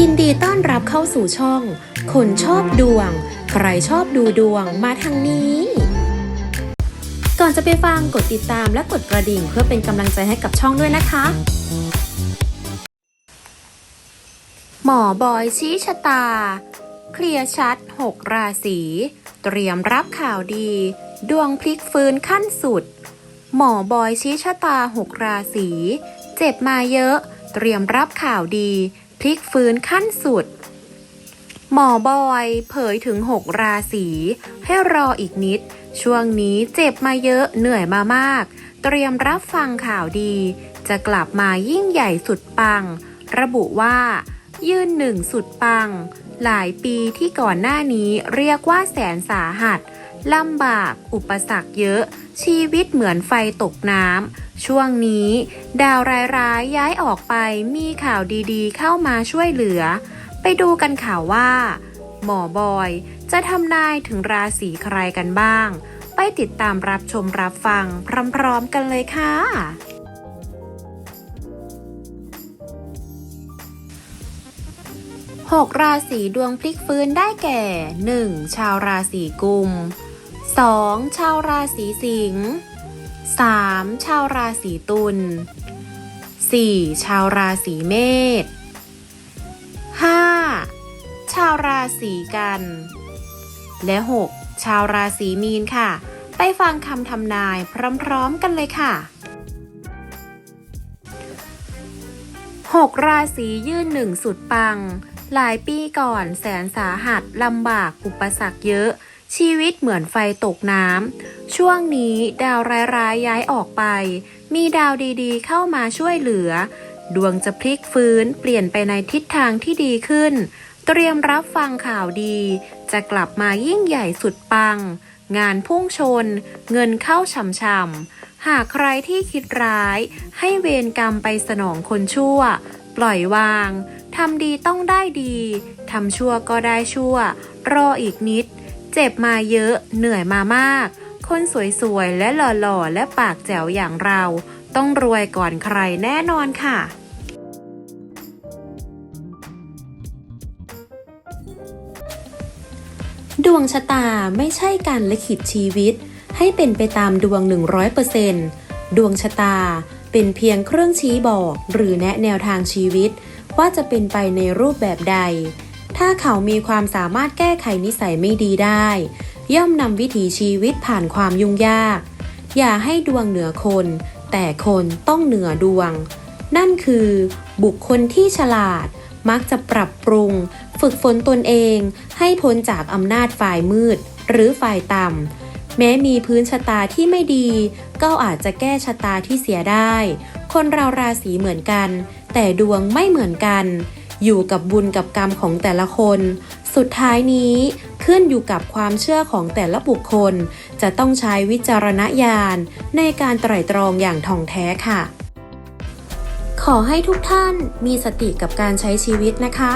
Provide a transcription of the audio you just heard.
ยินดีต้อนรับเข้าสู่ช่อง คนชอบดวง ใครชอบดูดวงมาทางนี้ ก่อนจะไปฟังกดติดตามและกดกระดิ่งเพื่อเป็นกำลังใจให้กับช่องด้วยนะคะ หมอบอยชี้ชะตา เคลียร์ชัด 6 ราศี เตรียมรับข่าวดี ดวงพลิกฟื้นขั้นสุด หมอบอยชี้ชะตา 6 ราศี เจ็บมาเยอะ เตรียมรับข่าวดี พลิกฟื้นขั้นสุด หมอบอยเผยถึง 6 ราศี ให้รออีกนิด ช่วงนี้เจ็บมาเยอะเหนื่อยมามาก เตรียมรับฟังข่าวดี จะกลับมายิ่งใหญ่สุดปัง ระบุว่า ยืนหนึ่งสุดปัง หลายปีที่ก่อนหน้านี้เรียกว่าแสนสาหัส ลำบาก อุปสรรคเยอะ ชีวิตเหมือนไฟตกน้ำ ช่วงนี้ ดาวร้ายๆย้ายออกไป มีข่าวดีๆ เข้ามาช่วยเหลือ ไปดูกันข่าวว่า หมอบอยจะทำนายถึงราศีใครกันบ้าง ไปติดตามรับชมรับฟัง พร้อมๆกันเลยค่ะ6ราศีดวงพลิกฟื้นได้แก่ 1. ชาวราศีกุม 2. ชาวราศีสิงห์ 3. ชาวราศีตุล 4. ชาวราศีเมษ 5. ชาวราศีกัน และ 6. ชาวราศีมีนค่ะ ไปฟังคำทำนายพร้อมๆกันเลยค่ะ 6 ราศียื่นหนึ่งสุดปัง หลายปีก่อนแสนสาหัสลำบากอุปสรรคเยอะ ชีวิตเหมือนไฟตกน้ำ ช่วงนี้ดาวร้ายๆย้ายออกไป มีดาวดีๆเข้ามาช่วยเหลือ ดวงจะพลิกฟื้นเปลี่ยนไปในทิศทางที่ดีขึ้น เตรียมรับฟังข่าวดี จะกลับมายิ่งใหญ่สุดปัง งานพุ่งชน เงินเข้าช่ำๆ หากใครที่คิดร้าย ให้เวรกรรมไปสนองคนชั่ว ปล่อยวาง ทำดีต้องได้ดี ทำชั่วก็ได้ชั่ว รออีกนิด เจ็บมาเยอะเหนื่อยมามาก คนสวยๆ และหล่อๆ และปากแจ๋วอย่างเรา ต้องรวยก่อนใครแน่นอนค่ะดวงชะตาไม่ใช่การลิขิตชีวิต ให้เป็นไปตามดวง 100%ดวงชะตาเป็นเพียงเครื่องชี้บอกหรือแนะแนวทางชีวิต ว่าจะเป็นไปในรูปแบบใด ถ้าเขามีความสามารถแก้ไขนิสัยไม่ดีได้ ย่อมนำวิถีชีวิตผ่านความยุ่งยาก อย่าให้ดวงเหนือคน แต่คนต้องเหนือดวง นั่นคือ บุคคลที่ฉลาด มักจะปรับปรุง ฝึกฝนตนเองให้พ้นจากอำนาจฝ่ายมืด หรือฝ่ายต่ำแม้มีพื้นชะตาที่ไม่ดี ก็อาจจะแก้ชะตาที่เสียได้ คนเราราศีเหมือนกัน แต่ดวงไม่เหมือนกัน อยู่กับบุญกับกรรมของแต่ละคน สุดท้ายนี้ขึ้นอยู่กับความเชื่อของแต่ละบุคคล จะต้องใช้วิจารณญาณในการไตร่ตรองอย่างท่องแท้ค่ะ ขอให้ทุกท่านมีสติกับการใช้ชีวิตนะคะ